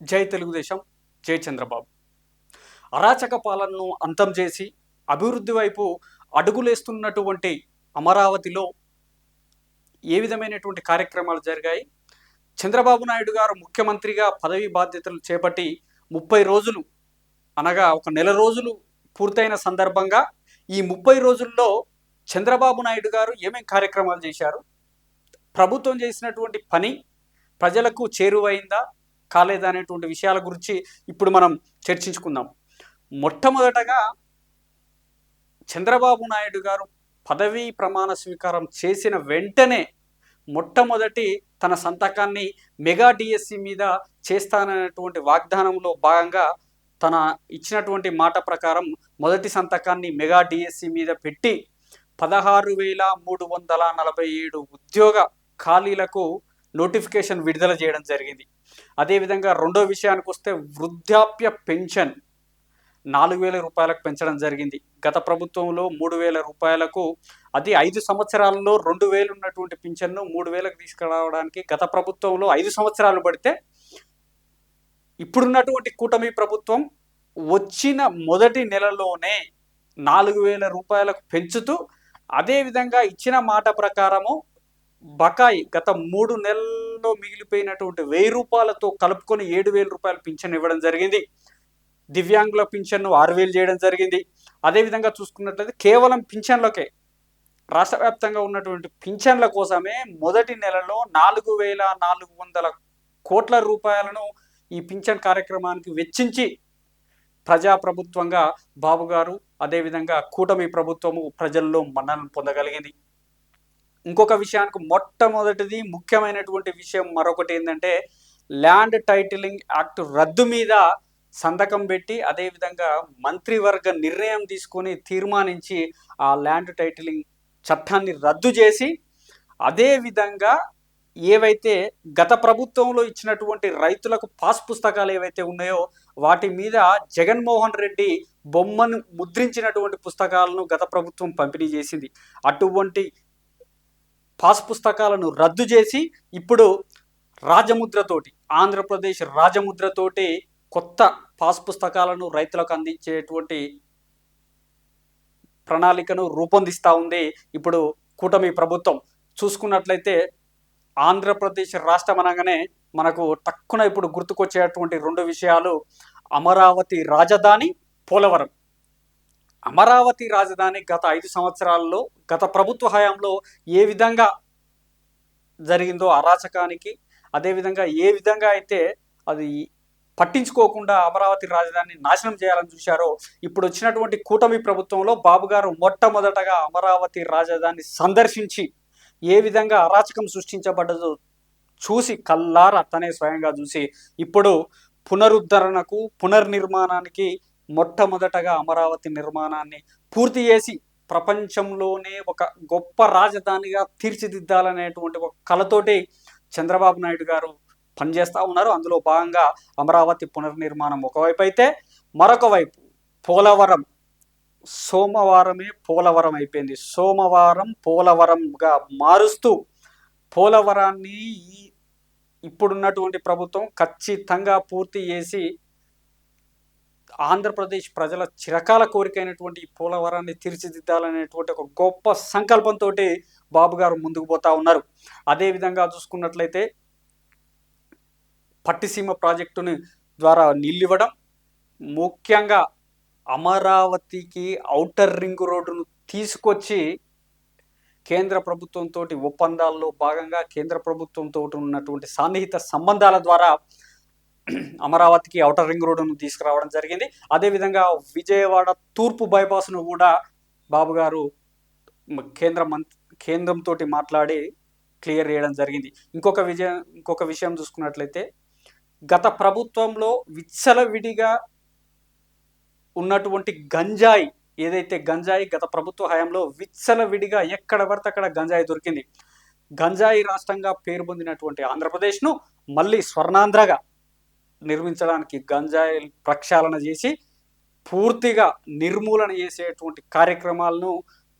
జై తెలుగుదేశం జై చంద్రబాబు. అరాచక పాలనను అంతం చేసి అభివృద్ధి వైపు అడుగులేస్తున్నటువంటి అమరావతిలో ఏ విధమైనటువంటి కార్యక్రమాలు జరిగాయి? చంద్రబాబు నాయుడు గారు ముఖ్యమంత్రిగా పదవి బాధ్యతలు చేపట్టి ముప్పై రోజులు అనగా ఒక నెల రోజులు పూర్తయిన సందర్భంగా ఈ ముప్పై రోజుల్లో చంద్రబాబు నాయుడు గారు ఏమేం కార్యక్రమాలు చేశారు? ప్రభుత్వం చేసినటువంటి పని ప్రజలకు చేరువైందా? కాలేదనేటువంటి విషయాల గురించి ఇప్పుడు మనం చర్చించుకుందాం. మొట్టమొదటగా చంద్రబాబు నాయుడు గారు పదవీ ప్రమాణ స్వీకారం చేసిన వెంటనే మొట్టమొదటి తన సంతకాన్ని మెగా డిఎస్సి మీద చేస్తాననేటువంటి వాగ్దానంలో భాగంగా తన ఇచ్చినటువంటి మాట ప్రకారం మొదటి సంతకాన్ని మెగా డిఎస్సి మీద పెట్టి పదహారు వేల మూడు వందల నలభై ఏడు ఉద్యోగ ఖాళీలకు నోటిఫికేషన్ విడుదల చేయడం జరిగింది. అదేవిధంగా రెండో విషయానికి వస్తే వృద్ధాప్య పెన్షన్ నాలుగు వేల రూపాయలకు పెంచడం జరిగింది. గత ప్రభుత్వంలో మూడు వేల రూపాయలకు అది ఐదు సంవత్సరాలలో రెండు వేలు ఉన్నటువంటి పింఛన్ను మూడు వేలకు తీసుకురావడానికి గత ప్రభుత్వంలో ఐదు సంవత్సరాలు పడితే ఇప్పుడున్నటువంటి కూటమి ప్రభుత్వం వచ్చిన మొదటి నెలలోనే నాలుగు వేల రూపాయలకు పెంచుతూ అదేవిధంగా ఇచ్చిన మాట ప్రకారము బకాయి గత మూడు నెలల్లో మిగిలిపోయినటువంటి వెయ్యి రూపాయలతో కలుపుకొని ఏడు వేల రూపాయలు పింఛన్ ఇవ్వడం జరిగింది. దివ్యాంగుల పింఛన్ను ఆరు వేలు చేయడం జరిగింది. అదేవిధంగా చూసుకున్నట్లయితే కేవలం పింఛన్లకే రాష్ట్ర వ్యాప్తంగా ఉన్నటువంటి పింఛన్ల కోసమే మొదటి నెలలో నాలుగు వేల నాలుగు వందల కోట్ల రూపాయలను ఈ పింఛన్ కార్యక్రమానికి వెచ్చించి ప్రజాప్రభుత్వంగా బాబు గారు అదేవిధంగా కూటమి ప్రభుత్వము ప్రజల్లో మన్ననలు పొందగలిగింది. ఇంకొక విషయానికి మొట్టమొదటిది ముఖ్యమైనటువంటి విషయం మరొకటి ఏంటంటే ల్యాండ్ టైటిలింగ్ యాక్ట్ రద్దు మీద సంతకం పెట్టి అదేవిధంగా మంత్రివర్గ నిర్ణయం తీసుకొని తీర్మానించి ఆ ల్యాండ్ టైటిలింగ్ చట్టాన్ని రద్దు చేసి అదేవిధంగా ఏవైతే గత ప్రభుత్వంలో ఇచ్చినటువంటి రైతులకు పాస్ పుస్తకాలు ఏవైతే ఉన్నాయో వాటి మీద జగన్మోహన్ రెడ్డి బొమ్మను ముద్రించినటువంటి పుస్తకాలను గత ప్రభుత్వం పంపిణీ చేసింది. అటువంటి పాస్ పుస్తకాలను రద్దు చేసి ఇప్పుడు రాజముద్రతోటి ఆంధ్రప్రదేశ్ రాజముద్రతోటి కొత్త పాస్ పుస్తకాలను రైతులకు అందించేటువంటి ప్రణాళికను రూపొందిస్తూ ఉంది ఇప్పుడు కూటమి ప్రభుత్వం. చూసుకున్నట్లయితే ఆంధ్రప్రదేశ్ రాష్ట్రం అనగానే మనకు తక్కువ ఇప్పుడు గుర్తుకొచ్చేటువంటి రెండు విషయాలు. అమరావతి రాజధాని పోలవరం. అమరావతి రాజధాని గత ఐదు సంవత్సరాల్లో గత ప్రభుత్వ హయాంలో ఏ విధంగా జరిగిందో అరాచకానికి అదేవిధంగా ఏ విధంగా అయితే అది పట్టించుకోకుండా అమరావతి రాజధానిని నాశనం చేయాలని చూశారో ఇప్పుడు వచ్చినటువంటి కూటమి ప్రభుత్వంలో బాబు గారు మొట్టమొదటగా అమరావతి రాజధాని సందర్శించి ఏ విధంగా అరాచకం సృష్టించబడ్డదో చూసి కల్లారా తనే స్వయంగా చూసి ఇప్పుడు పునరుద్ధరణకు పునర్నిర్మాణానికి మొట్టమొదటగా అమరావతి నిర్మాణాన్ని పూర్తి చేసి ప్రపంచంలోనే ఒక గొప్ప రాజధానిగా తీర్చిదిద్దాలనేటువంటి ఒక కళతోటి చంద్రబాబు నాయుడు గారు పనిచేస్తూ ఉన్నారు. అందులో భాగంగా అమరావతి పునర్నిర్మాణం ఒకవైపు అయితే మరొక వైపు పోలవరం. సోమవారమే పోలవరం అయిపోయింది. సోమవారం పోలవరంగా మారుస్తూ పోలవరాన్ని ఈ ఇప్పుడున్నటువంటి ప్రభుత్వం ఖచ్చితంగా పూర్తి చేసి ఆంధ్రప్రదేశ్ ప్రజల చిరకాల కోరికైనటువంటి ఈ పోలవరాన్ని తీర్చిదిద్దాలనేటువంటి ఒక గొప్ప సంకల్పంతో బాబు గారు ముందుకు పోతా ఉన్నారు. అదేవిధంగా చూసుకున్నట్లయితే పట్టిసీమ ప్రాజెక్టుని ద్వారా నీళ్ళు ఇవ్వడం ముఖ్యంగా అమరావతికి ఔటర్ రింగ్ రోడ్డును తీసుకొచ్చి కేంద్ర ప్రభుత్వంతో ఒప్పందాల్లో భాగంగా కేంద్ర ప్రభుత్వంతో ఉన్నటువంటి సన్నిహిత సంబంధాల ద్వారా అమరావతికి ఔటర్ రింగ్ రోడ్డును తీసుకురావడం జరిగింది. అదేవిధంగా విజయవాడ తూర్పు బైపాస్ను కూడా బాబు గారు కేంద్ర మంత్ కేంద్రంతో మాట్లాడి క్లియర్ చేయడం జరిగింది. ఇంకొక విజయం ఇంకొక విషయం చూసుకున్నట్లయితే గత ప్రభుత్వంలో విచ్చలవిడిగా ఉన్నటువంటి గంజాయి ఏదైతే గంజాయి గత ప్రభుత్వ హయాంలో విచ్చలవిడిగా ఎక్కడ పడితే అక్కడ గంజాయి దొరికింది. గంజాయి రాష్ట్రంగా పేరు పొందినటువంటి ఆంధ్రప్రదేశ్ను మళ్ళీ స్వర్ణాంధ్రగా నిర్మించడానికి గంజాయి ప్రక్షాళన చేసి పూర్తిగా నిర్మూలన చేసేటువంటి కార్యక్రమాలను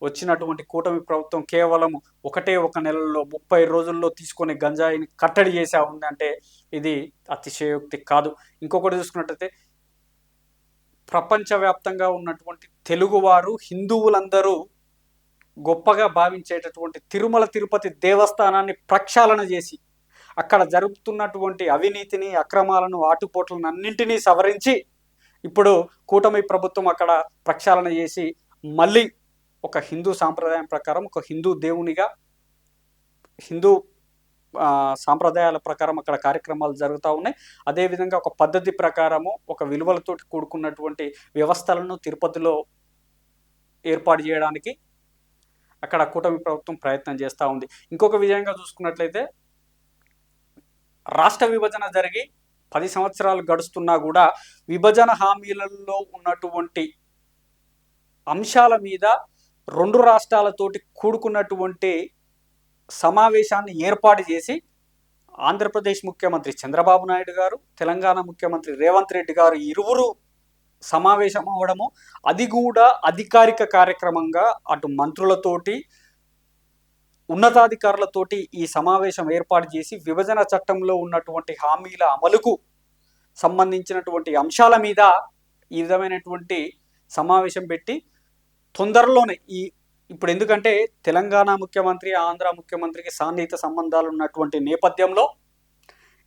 వచ్చినటువంటి కూటమి ప్రభుత్వం కేవలం ఒకటే ఒక నెలలో ముప్పై రోజుల్లో తీసుకొని గంజాయిని కట్టడి చేసా ఉందంటే ఇది అతిశయోక్తి కాదు. ఇంకొకటి చూసుకున్నట్టయితే ప్రపంచవ్యాప్తంగా ఉన్నటువంటి తెలుగువారు హిందువులందరూ గొప్పగా భావించేటటువంటి తిరుమల తిరుపతి దేవస్థానాన్ని ప్రక్షాళన చేసి అక్కడ జరుగుతున్నటువంటి అవినీతిని అక్రమాలను ఆటుపోట్లను అన్నింటినీ సవరించి ఇప్పుడు కూటమి ప్రభుత్వం అక్కడ ప్రక్షాళన చేసి మళ్ళీ ఒక హిందూ సాంప్రదాయం ప్రకారం ఒక హిందూ దేవునిగా హిందూ సాంప్రదాయాల ప్రకారం అక్కడ కార్యక్రమాలు జరుగుతూ ఉన్నాయి. అదేవిధంగా ఒక పద్ధతి ప్రకారము ఒక విలువలతో కూడుకున్నటువంటి వ్యవస్థలను తిరుపతిలో ఏర్పాటు చేయడానికి అక్కడ కూటమి ప్రభుత్వం ప్రయత్నం చేస్తూ ఉంది. ఇంకొక విధంగా చూసుకున్నట్లయితే రాష్ట్ర విభజన జరిగి పది సంవత్సరాలు గడుస్తున్నా కూడా విభజన హామీలలో ఉన్నటువంటి అంశాల మీద రెండు రాష్ట్రాలతోటి కూడుకున్నటువంటి సమావేశాన్ని ఏర్పాటు చేసి ఆంధ్రప్రదేశ్ ముఖ్యమంత్రి చంద్రబాబు నాయుడు గారు తెలంగాణ ముఖ్యమంత్రి రేవంత్ రెడ్డి గారు ఇరువురు సమావేశం అవ్వడము అది కూడా అధికారిక కార్యక్రమంగా అటు మంత్రులతోటి ఉన్నతాధికారులతోటి ఈ సమావేశం ఏర్పాటు చేసి విభజన చట్టంలో ఉన్నటువంటి హామీల అమలుకు సంబంధించినటువంటి అంశాల మీద ఈ విధమైనటువంటి సమావేశం పెట్టి తొందరలోనే ఈ ఇప్పుడు ఎందుకంటే తెలంగాణ ముఖ్యమంత్రి ఆంధ్ర ముఖ్యమంత్రికి సాన్నిహిత సంబంధాలు ఉన్నటువంటి నేపథ్యంలో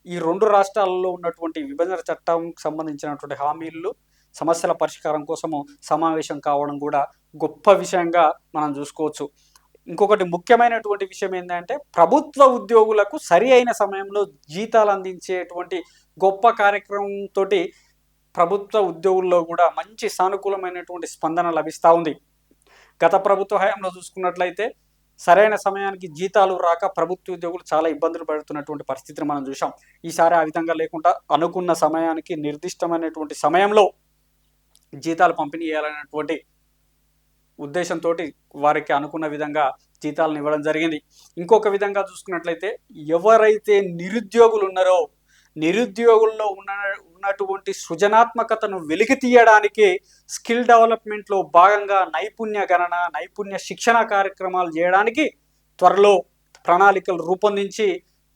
ఈ రెండు రాష్ట్రాలలో ఉన్నటువంటి విభజన చట్టం సంబంధించినటువంటి హామీలు సమస్యల పరిష్కారం కోసము సమావేశం కావడం కూడా గొప్ప విషయంగా మనం చూసుకోవచ్చు. ఇంకొకటి ముఖ్యమైనటువంటి విషయం ఏంటంటే ప్రభుత్వ ఉద్యోగులకు సరి అయిన సమయంలో జీతాలు అందించేటువంటి గొప్ప కార్యక్రమంతో ప్రభుత్వ ఉద్యోగుల్లో కూడా మంచి సానుకూలమైనటువంటి స్పందన లభిస్తూ ఉంది. గత ప్రభుత్వ హయాంలో చూసుకున్నట్లయితే సరైన సమయానికి జీతాలు రాక ప్రభుత్వ ఉద్యోగులు చాలా ఇబ్బందులు పడుతున్నటువంటి పరిస్థితిని మనం చూసాం ఈసారి ఆ విధంగా లేకుండా అనుకున్న సమయానికి నిర్దిష్టమైనటువంటి సమయంలో జీతాలు పంపిణీ చేయాలనేటువంటి ఉద్దేశంతో వారికి అనుకున్న విధంగా జీతాలను ఇవ్వడం జరిగింది. ఇంకొక విధంగా చూసుకున్నట్లయితే ఎవరైతే నిరుద్యోగులు ఉన్నారో నిరుద్యోగుల్లో ఉన్న ఉన్నటువంటి సృజనాత్మకతను వెలికి తీయడానికి స్కిల్ డెవలప్మెంట్లో భాగంగా నైపుణ్య గణన నైపుణ్య శిక్షణ కార్యక్రమాలు చేయడానికి త్వరలో ప్రణాళికలు రూపొందించి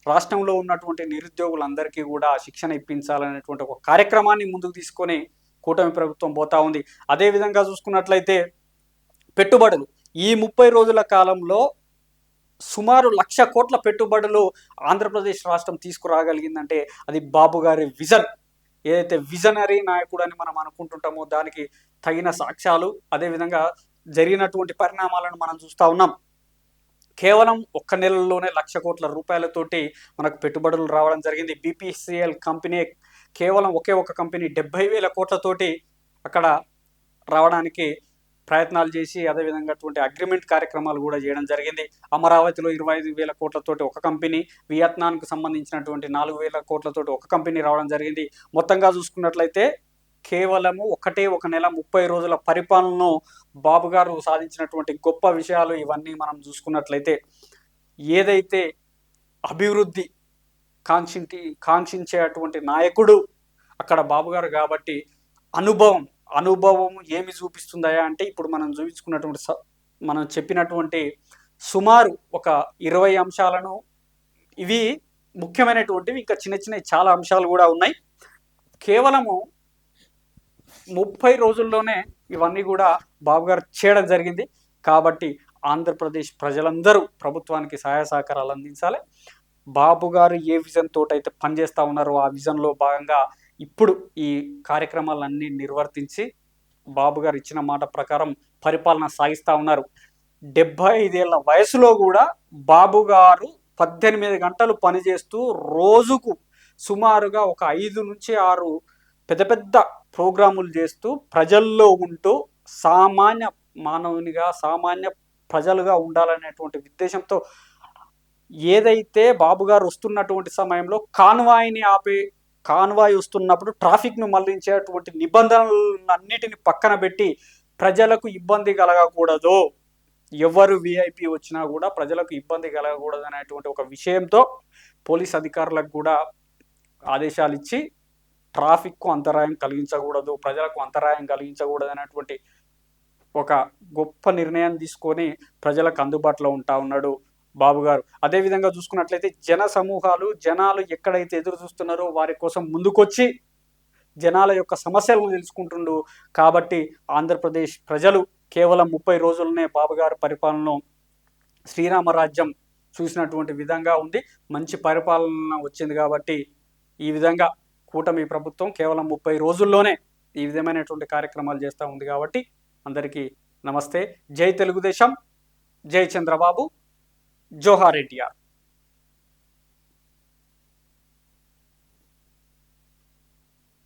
రాష్ట్రంలో ఉన్నటువంటి నిరుద్యోగులందరికీ కూడా శిక్షణ ఇప్పించాలనేటువంటి ఒక కార్యక్రమాన్ని ముందుకు తీసుకొని కూటమి ప్రభుత్వం పోతా ఉంది. అదేవిధంగా చూసుకున్నట్లయితే పెట్టుబడులు. ఈ ముప్పై రోజుల కాలంలో సుమారు లక్ష కోట్ల పెట్టుబడులు ఆంధ్రప్రదేశ్ రాష్ట్రం తీసుకురాగలిగిందంటే అది బాబు గారి విజన్. ఏదైతే విజనరీ నాయకుడు అని మనం అనుకుంటుంటామో దానికి తగిన సాక్ష్యాలు అదేవిధంగా జరిగినటువంటి పరిణామాలను మనం చూస్తూ ఉన్నాం. కేవలం ఒక్క నెలలోనే లక్ష కోట్ల రూపాయలతోటి మనకు పెట్టుబడులు రావడం జరిగింది. బీపీసీఎల్ కంపెనీ కేవలం ఒకే ఒక కంపెనీ డెబ్బై వేల కోట్లతోటి అక్కడ రావడానికి ప్రయత్నాలు చేసి అదేవిధంగా అటువంటి అగ్రిమెంట్ కార్యక్రమాలు కూడా చేయడం జరిగింది. అమరావతిలో ఇరవై ఐదు వేల కోట్లతోటి ఒక కంపెనీ వియత్నాంకు సంబంధించినటువంటి నాలుగు వేల కోట్లతోటి ఒక కంపెనీ రావడం జరిగింది. మొత్తంగా చూసుకున్నట్లయితే కేవలము ఒకటే ఒక నెల ముప్పై రోజుల పరిపాలనను బాబు గారు సాధించినటువంటి గొప్ప విషయాలు ఇవన్నీ మనం చూసుకున్నట్లయితే ఏదైతే అభివృద్ధి కాంక్షించి కాంక్షించేటువంటి నాయకుడు అక్కడ బాబు గారు కాబట్టి అనుభవం అనుభవం ఏమి చూపిస్తుందా అంటే ఇప్పుడు మనం చూపించుకున్నటువంటి స- మనం చెప్పినటువంటి సుమారు ఒక ఇరవై అంశాలను ఇవి ముఖ్యమైనటువంటివి ఇంకా చిన్న చిన్న చాలా అంశాలు కూడా ఉన్నాయి. కేవలము ముప్పై రోజుల్లోనే ఇవన్నీ కూడా బాబు గారు చేయడం జరిగింది. కాబట్టి ఆంధ్రప్రదేశ్ ప్రజలందరూ ప్రభుత్వానికి సహాయ సహకారాలు అందించాలి. బాబు గారు ఏ విజన్ తోటైతే పనిచేస్తూ ఉన్నారో ఆ విజన్లో భాగంగా ఇప్పుడు ఈ కార్యక్రమాలన్నీ నిర్వర్తించి బాబు గారు ఇచ్చిన మాట ప్రకారం పరిపాలన సాగిస్తూ ఉన్నారు. డెబ్బై ఐదేళ్ళ వయసులో కూడా బాబు గారు పద్దెనిమిది గంటలు పనిచేస్తూ రోజుకు సుమారుగా ఒక ఐదు నుంచి ఆరు పెద్ద పెద్ద ప్రోగ్రాములు చేస్తూ ప్రజల్లో ఉంటూ సామాన్య మానవునిగా సామాన్య ప్రజలుగా ఉండాలనేటువంటి ఉద్దేశంతో ఏదైతే బాబు గారు వస్తున్నటువంటి సమయంలో కాన్వాయిని ఆపే కాన్వాయ్ వస్తున్నప్పుడు ట్రాఫిక్ను మళ్ళించేటువంటి నిబంధనలన్నిటిని పక్కన పెట్టి ప్రజలకు ఇబ్బంది కలగకూడదు. ఎవరు విఐపి వచ్చినా కూడా ప్రజలకు ఇబ్బంది కలగకూడదు అనేటువంటి ఒక విషయంతో పోలీస్ అధికారులకు కూడా ఆదేశాలు ఇచ్చి ట్రాఫిక్కు అంతరాయం కలిగించకూడదు ప్రజలకు అంతరాయం కలిగించకూడదు అనేటువంటి ఒక గొప్ప నిర్ణయం తీసుకొని ప్రజలకు అందుబాటులో ఉంటా ఉన్నాడు. బాబు గారు. అదేవిధంగా చూసుకున్నట్లయితే జన సమూహాలు జనాలు ఎక్కడైతే ఎదురు చూస్తున్నారో వారి కోసం ముందుకొచ్చి జనాల యొక్క సమస్యలను తెలుసుకుంటుండు. కాబట్టి ఆంధ్రప్రదేశ్ ప్రజలు కేవలం ముప్పై రోజులనే బాబు గారి పరిపాలన శ్రీరామరాజ్యం చూసినటువంటి విధంగా ఉంది. మంచి పరిపాలన వచ్చింది కాబట్టి ఈ విధంగా కూటమి ప్రభుత్వం కేవలం ముప్పై రోజుల్లోనే ఈ విధమైనటువంటి కార్యక్రమాలు చేస్తూ ఉంది కాబట్టి అందరికీ నమస్తే. జై తెలుగుదేశం. జై చంద్రబాబు. जोहार एटीआर